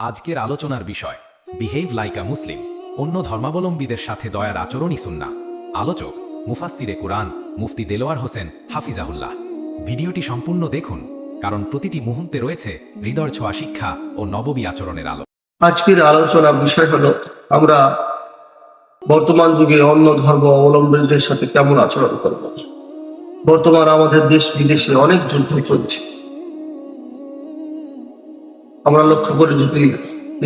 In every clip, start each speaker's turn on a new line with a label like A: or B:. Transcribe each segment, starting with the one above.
A: আজকের আলোচনার বিষয় বিহেভ লাইক মুসলিম অন্য ধর্মাবলম্বীদের সাথে দয়ার আচরণই সুন্না আলোচক, মুফাসসিরে কোরআন, মুফতি দেলোয়ার হোসেন হাফিজাহুল্লাহ। ভিডিওটি সম্পূর্ণ দেখুন, কারণ প্রতিটি মুহূর্তে রয়েছে হৃদয় ছোঁয়া শিক্ষা ও নববী আচরণের আলো।
B: আজকের আলোচনা বিষয় হলো, আমরা বর্তমান যুগে অন্য ধর্ম অবলম্বীদের সাথে কেমন আচরণ করব? বর্তমান আমাদের দেশ বিদেশে অনেক যুদ্ধ চলছে। আমরা লক্ষ্য করি যদি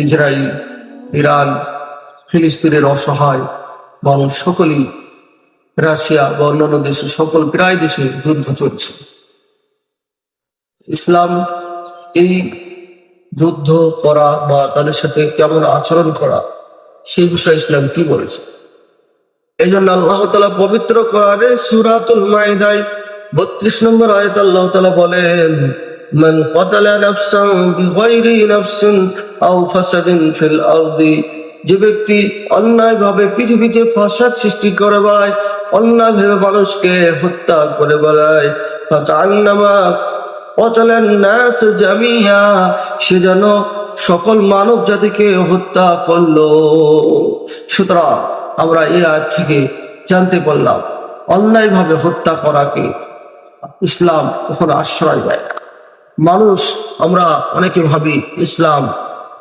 B: ইসরায়েল, ইরান, ফিলিস্তিনের অসহায় মানুষ সকলেই, রাশিয়া বা অন্যান্য দেশে সকল প্রায় দেশে যুদ্ধ চলছে। ইসলাম এই যুদ্ধ করা বা তাদের সাথে কেমন আচরণ করা, সেই বিষয়ে ইসলাম কি বলেছে? এই জন্য আল্লাহ তালা পবিত্র কোরআনে সুরাতুল মাইদায় বত্রিশ নম্বর আয়ত আল্লাহ তালা বলেন من قتل نفسا بغير نفس أو فساد في الأرض যে ব্যক্তি অন্যায়ভাবে পৃথিবীতে ফাসাদ সৃষ্টি করে বেড়ায় অন্যায়ভাবে মানুষকে হত্যা করে বেড়ায় ফাকান্নামা অচলেন নাস জামিয়া সে যেন সকল মানব জাতিকে হত্যা করলো সুতরাং আমরা এই আয়াত থেকে জানতে পারলাম অন্যায়ভাবে হত্যা করাকে ইসলাম কখনো আশ্রয় দেয় না মানুষ আমরা অনেকে ভাবি ইসলাম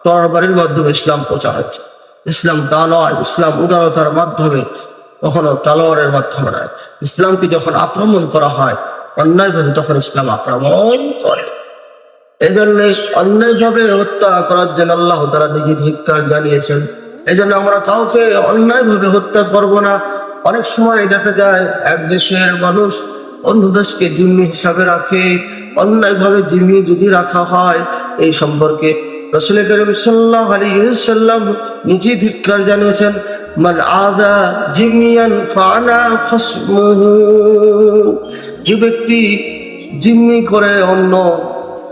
B: তরবারির মাধ্যমে ইসলাম প্রচার হচ্ছে। ইসলাম তা নয়, ইসলাম উদারতার মাধ্যমে কখনো তালোয়ারের মাধ্যমে নয়। ইসলামকে যখন আক্রমণ করা হয় অন্যায়ভাবে তখন ইসলাম আক্রমণ করে। এই জন্য অন্যায়ভাবে হত্যা করার জন্য আল্লাহ তারা নিজে ধিক্কার জানিয়েছেন। এই জন্য আমরা কাউকে অন্যায়ভাবে হত্যা করব না। অনেক সময় দেখা যায়, এক দেশের মানুষ অন্য দেশকে জিম্মি হিসাবে রাখে অন্যায়ভাবে জিম্মি যদি রাখা হয়, এই সম্পর্কে রসুল করিম সাল্লাহ আলী সাল্লাম নিজে ধিক্কার জানিয়েছেন, মান আদা জিমিয়ান ফানা খসমুহু যে ব্যক্তি জিম্মি করে অন্য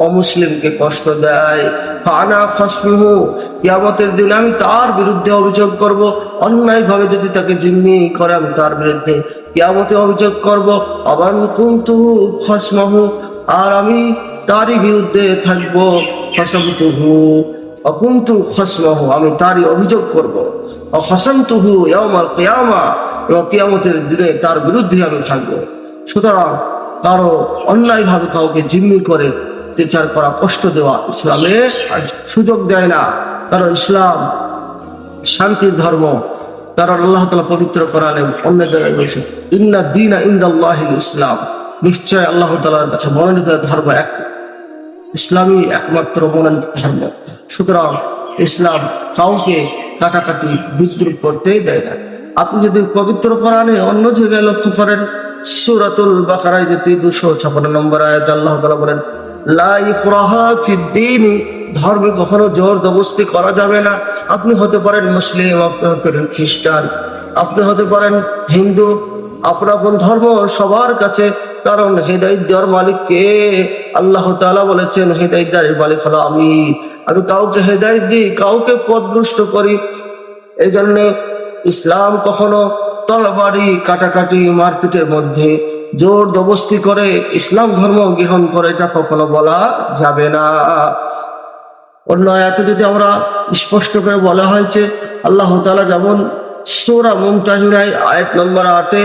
B: অমুসলিমকে কষ্ট দেয় ফানা খসমুহু কিয়ামতের দিন আমি তার বিরুদ্ধে অভিযোগ করব, অন্যায়ভাবে যদি তাকে জিম্মি করে আমি তার বিরুদ্ধে কিয়ামতে অভিযোগ করব অবান কুন্তু খসমহু আর আমি তারই বিরুদ্ধে থাকব খসমতুহু অকুন্তু খসমহু, আমি তারই অভিযোগ করব। অখসমতুহু ইয়ামাল কেয়ামা, এবং কিয়ামতের দিনে তার বিরুদ্ধে আমি থাকব। সুতরাং কারও অন্যায়ভাবে কাউকে জিম্মি করে অত্যাচার করা কষ্ট দেওয়া ইসলামে সুযোগ দেয় না। কারণ ইসলাম শান্তির ধর্ম। কারণ আল্লাহ তালা পবিত্র অন্য জায়গায় বলছে ইন্না দিনা ইন্দাল্লাহ ইসলাম। নিশ্চয় আল্লাহ তালার কাছে মনোনীত ধর্ম এক। ইসলামই একমাত্র মনোনীত ধর্ম। সুতরাং ইসলাম কাউকে কাটাকাটি বিদ্রুপ করতেই দেয় না। আপনি যদি পবিত্র কোরআনে অন্য জায়গায় লক্ষ্য করেন, সুরাতুল বাকারায় যদি দুশো ছাপান্ন নম্বর আয়াত আল্লাহ তালা বলেন ধর্মে কখনো জোর দবস্তি করা যাবে না। আপনি হতে পারেন মুসলিম, আপনি হতে পারেন খ্রিস্টান, আপনি হতে পারেন হিন্দু। আপনার আপন ধর্ম সবার কাছে কারণ হেদায়ত দেওয়ার মালিক কে আল্লাহ তাআলা বলেছেন হেদায়ত দেওয়ার মালিক হলো আমি। আমি কাউকে হেদায়ত দিই, কাউকে পথভ্রষ্ট করি। এই জন্যে ইসলাম কখনো তলবাড়ি কাটাকাটি মারপিটের মধ্যে জোর দবস্তি করে ইসলাম ধর্ম গ্রহণ করে, এটা কখনো বলা যাবে না। অন্য আয়াতে যদি আমরা স্পষ্ট করে বলা হয়েছে আল্লাহ তাআলা যেমন সূরা মুমতাহিনায় আয়াত নম্বর আটে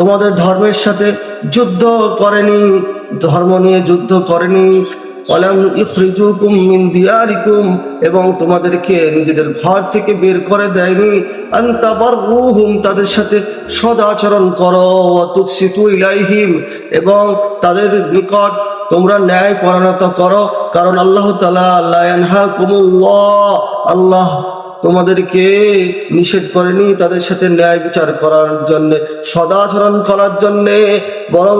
B: তোমাদের ধর্মের সাথে যুদ্ধ করেনি, ধর্ম নিয়ে যুদ্ধ করেনি। দিয়ারিকুম, এবং তোমাদেরকে নিজেদের ঘর থেকে বের করে দেয়নি। তাদের সাথে সদাচরণ করো তুকসিতু ইলাইহিম, এবং তাদের নিকট তোমরা ন্যায় পরিণত করো, কারণ আল্লাহ তাআলা লা আল্লাহ তোমাদেরকে নিষেধ করেনি তাদের সাথে ন্যায় বিচার করার জন্য, সদাচরণ করার জন্য, বরং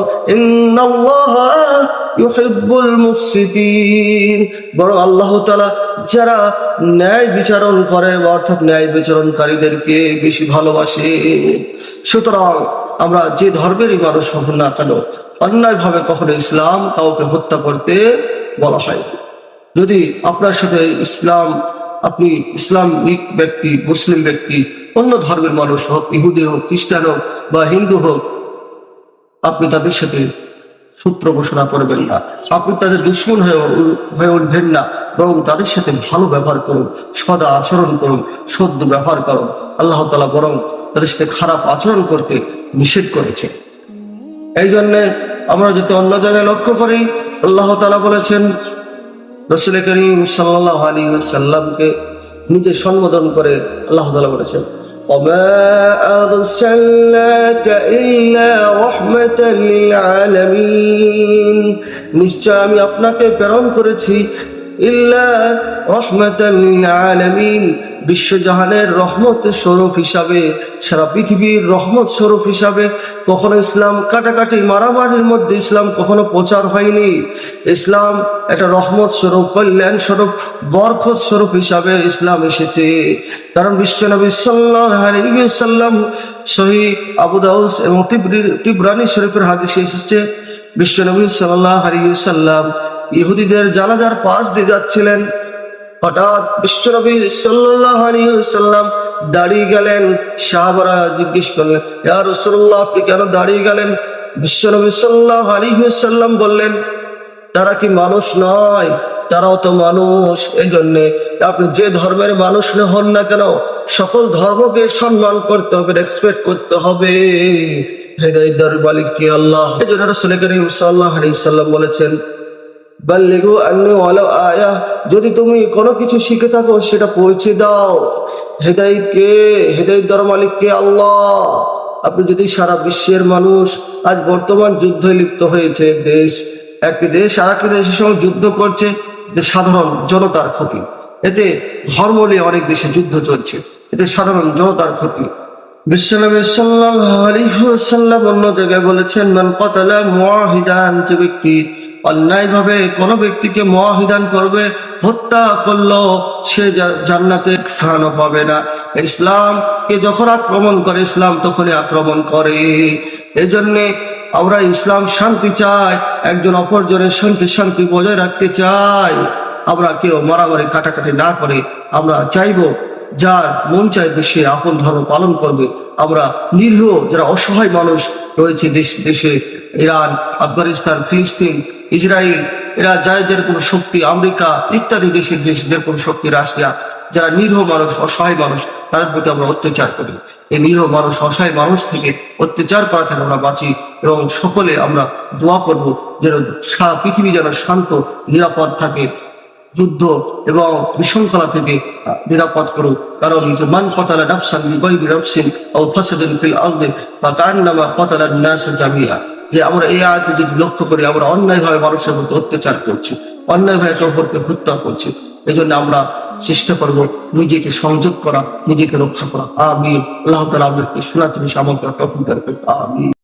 B: বরং আল্লাহ তাআলা যারা ন্যায় বিচারণ করে, অর্থাৎ ন্যায় বিচারণকারীদেরকে বেশি ভালোবাসে। সুতরাং আমরা যে ধর্মেরই মানুষ হব না কেন, অন্যায়ভাবে কখনো ইসলাম কাউকে হত্যা করতে বলা হয় যদি আপনার সাথে ইসলাম আপনি ইসলামিক ব্যক্তি মুসলিম ব্যক্তি অন্য ধর্মের মানুষ হোক ইহুদি হোক খ্রিস্টান হোক বা হিন্দু হোক আপনি তাদের সাথে সূত্র ঘোষণা করবেন না। আপনি তাদের দুশ্মন হয়ে হয়ে উঠবেন না। বরং তাদের সাথে ভালো ব্যবহার করুন সদা আচরণ করুন সদ্য ব্যবহার করুন। আল্লাহ তালা বরং তাদের সাথে খারাপ আচরণ করতে নিষেধ করেছে। এই জন্যে আমরা যদি অন্য জায়গায় লক্ষ্য করি আল্লাহ তালা বলেছেন রসুল করিম সাল্লাহ আলী সাল্লামকে নিজে সম্বোধন করে আল্লাহ তালা বলেছেন وما أرسلناك إلا رحمة للعالمين নিশ্চয় আমি আপনাকে প্রেরণ করেছি ইল্লা রহমাতাল লিল আলামিন বিশ্বজাহানের রহমত স্বরূপ হিসাবে, সারা পৃথিবীর রহমত স্বরূপ হিসাবে কখনো ইসলাম কাটাকাটি মারামারির মধ্যে ইসলাম কখনো প্রচার হয়নি। ইসলাম একটা রহমত স্বরূপ, কল্যাণ স্বরূপ, বরকত স্বরূপ হিসাবে ইসলাম এসেছে। কারণ বিশ্বনবী সাল্লাম সহি আবু দাউস এবং তিবরি- তিবরানি শরীফের হাদিসে এসেছে, বিশ্বনবী সাল্লাল্লাহু আলাইহি সাল্লাম ইহুদিদের জানাজার পাশ দিয়ে যাচ্ছিলেন। হঠাৎ বিশ্বনবী সাল্লাম দাঁড়িয়ে গেলেন। সাহাবারা জিজ্ঞেস করলেন, ইয়া রাসূলুল্লাহ, আপনি কেন দাঁড়িয়ে গেলেন? বিশ্বনবী সাল্লাল্লাহু আলাইহি সাল্লাম বললেন, তারা কি মানুষ নয়? তারাও তো মানুষ। এই জন্যে আপনি যে ধর্মের মানুষ না হন না কেন, সকল ধর্মকে সম্মান করতে হবে রেসপেক্ট করতে হবে। হেদায়দার মালিক কি আল্লাহ। এই জন্য রসুল করিম সাল্লাহ আলাইহি সাল্লাম বলেছেন আন্নি আয়া, যদি তুমি কোনো কিছু শিখে থাকো, সেটা পৌঁছে দাও। হেদায়েত কে? হেদায়েত দর মালিক কে? আল্লাহ। আপনি যদি সারা বিশ্বের মানুষ আজ বর্তমান যুদ্ধে লিপ্ত হয়েছে, দেশ, একটি দেশ আর একটি দেশের সঙ্গে যুদ্ধ করছে যে সাধারণ জনতার ক্ষতি। এতে ধর্ম নিয়ে অনেক দেশে যুদ্ধ চলছে, এতে সাধারণ জনতার ক্ষতি। বিশ্বনবী ওয়াসাল্লাম অন্য জায়গায় বলেছেন, মান কতালা মুআহিদান যে ব্যক্তি অন্যায়ভাবে কোনো ব্যক্তিকে মুআহিদান করবে, হত্যা করল সে জান্নাতে স্থানও পাবে না। ইসলামকে যখন আক্রমণ করে, ইসলাম তখনই আক্রমণ করে। এই জন্যে আমরা ইসলাম শান্তি চাই, একজন অপরজনের শান্তি শান্তি বজায় রাখতে চাই। আমরা কেউ মারামারি, কাটাকাটি না করে আমরা চাইব, যার মন চাইবে সে আপন ধর্ম পালন করবে। আমরা নিরীহ, যারা অসহায় মানুষ রয়েছে দেশ, দেশে, ইরান, আফগানিস্তান, ফিলিস্তিন ইসরায়েল এরা যায় যেরকম শক্তি, আমেরিকা ইত্যাদি দেশের দেশ যেরকম শক্তি রাশিয়া যারা নিরীহ মানুষ, অসহায় মানুষ, তাদের প্রতি আমরা অত্যাচার করি। এই নিরীহ মানুষ, অসহায় মানুষ থেকে অত্যাচার করা থেকে আমরা বাঁচি এবং সকলে আমরা দোয়া করব যেন সারা পৃথিবী যেন শান্ত, নিরাপদ থাকে, যুদ্ধ এবং বিশৃঙ্খলা থেকে নিরাপদ করুক। কারণ যে মান কতালা নাফসান বিগয়রি নাফসিন আও ফাসাদিন ফিল আরদি, বা কান্নামা কতালা নাস জামিয়া। যে আমরা এই আয়াতে যদি লক্ষ্য করি, আমরা অন্যায়ভাবে মানুষের মধ্যে অত্যাচার করছি, অন্যায়ভাবে একে অপরকে হত্যা করছি এই জন্য আমরা চেষ্টা করব নিজেকে সংযোগ করা, নিজেকে রক্ষা করা। আমি আল্লাহ তালা আমাদেরকে শোনা তুমি সামগ্রিক আমি